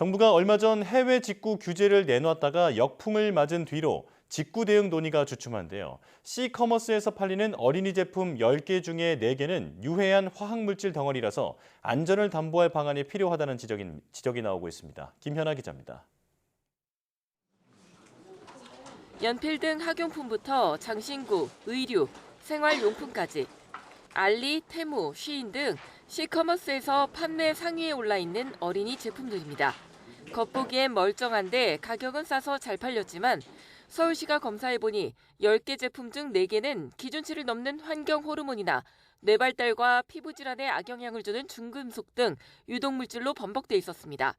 정부가 얼마 전 해외 직구 규제를 내놨다가 역풍을 맞은 뒤로 직구 대응 논의가 주춤한데요. C커머스에서 팔리는 어린이 제품 10개 중에 4개는 유해한 화학물질 덩어리라서 안전을 담보할 방안이 필요하다는 지적이, 지적이 나오고 있습니다. 김현아 기자입니다. 연필 등 학용품부터 장신구, 의류, 생활용품까지 알리, 테무, 쉬인 등 C커머스에서 판매 상위에 올라 있는 어린이 제품들입니다. 겉보기엔 멀쩡한데 가격은 싸서 잘 팔렸지만 서울시가 검사해보니 10개 제품 중 4개는 기준치를 넘는 환경 호르몬이나 뇌발달과 피부 질환에 악영향을 주는 중금속 등 유독물질로 범벅돼 있었습니다.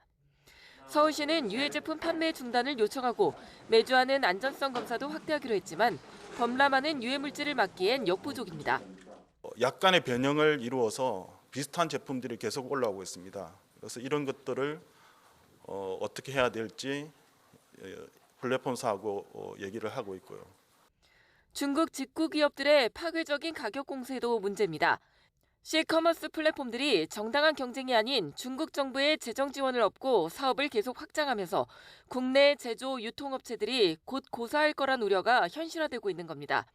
서울시는 유해 제품 판매 중단을 요청하고 매주 하는 안전성 검사도 확대하기로 했지만 범람하는 유해 물질을 막기엔 역부족입니다. 어, 약간의 변형을 이루어서 비슷한 제품들이 계속 올라오고 있습니다. 그래서 이런 것들을 어, 어떻게 해야 될지 예, 플랫폼사하고 어, 얘기를 하고 있고요. 중국 직구 기업들의 파괴적인 가격 공세도 문제입니다. C커머스 플랫폼들이 정당한 경쟁이 아닌 중국 정부의 재정 지원을 얻고 사업을 계속 확장하면서 국내 제조 유통업체들이 곧 고사할 거란 우려가 현실화되고 있는 겁니다.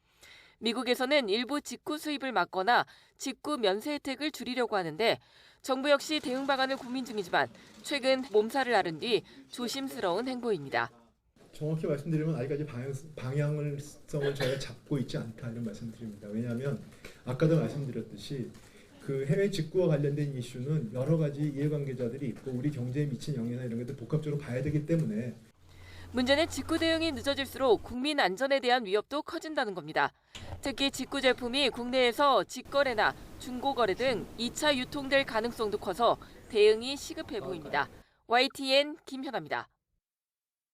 미국에서는 일부 직구 수입을 막거나 직구 면세 혜택을 줄이려고 하는데 정부 역시 대응 방안을 고민 중이지만 최근 몸살을 앓은 뒤 조심스러운 행보입니다. 정확히 말씀드리면 아직까지 방향, 방향성을 저희가 잡고 있지 않다 이런 말씀드립니다. 왜냐하면 아까도 말씀드렸듯이 그 해외 직구와 관련된 이슈는 여러 가지 이해관계자들이 있고 우리 경제에 미친 영향이나 이런 것들 복합적으로 봐야 되기 때문에 문제는 직구 대응이 늦어질수록 국민 안전에 대한 위협도 커진다는 겁니다. 특히 직구 제품이 국내에서 직거래나 중고거래 등 2차 유통될 가능성도 커서 대응이 시급해 보입니다. YTN 김현아입니다.